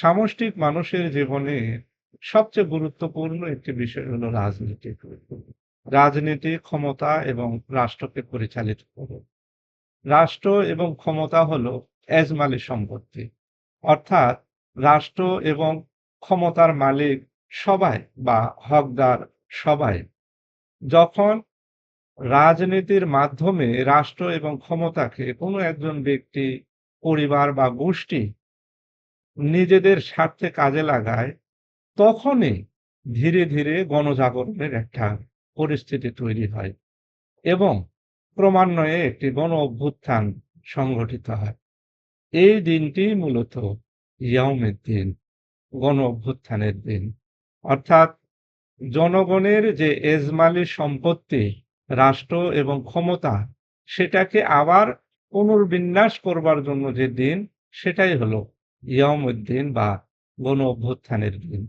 সামষ্টিক মানুষের জীবনে সবচেয়ে গুরুত্বপূর্ণ একটি বিষয় হলো রাজনীতি। রাজনীতি ক্ষমতা এবং রাষ্ট্রকে পরিচালিত করে। রাষ্ট্র এবং ক্ষমতা হলো এজমালি সম্পত্তি। অর্থাৎ রাষ্ট্র এবং ক্ষমতার মালিক সবাই বা হকদার সবাই। যখন রাজনীতির মাধ্যমে রাষ্ট্র এবং ক্ষমতাকে কোনো একজন ব্যক্তি, পরিবার বা গোষ্ঠী নিজেদের স্বার্থে কাজে লাগায়, তখনই ধীরে, ধীরে গণজাগরণের একটা পরিস্থিতি তৈরি হয় এবং ক্রমান্বয়ে একটি গণ অভ্যুত্থান সংঘটিত হয়। এই দিনটি মূলত ইয়াউমের দিন, গণ অভ্যুত্থানের দিন। অর্থাৎ জনগণের যে এজমালি সম্পত্তি, রাষ্ট্র এবং ক্ষমতা সেটাকে আবার পুনর্বিন্যাস করবার জন্য যে দিন সেটাই হলো ইয়াউমুদ্দিন বা গণ অভ্যুত্থানের দিন।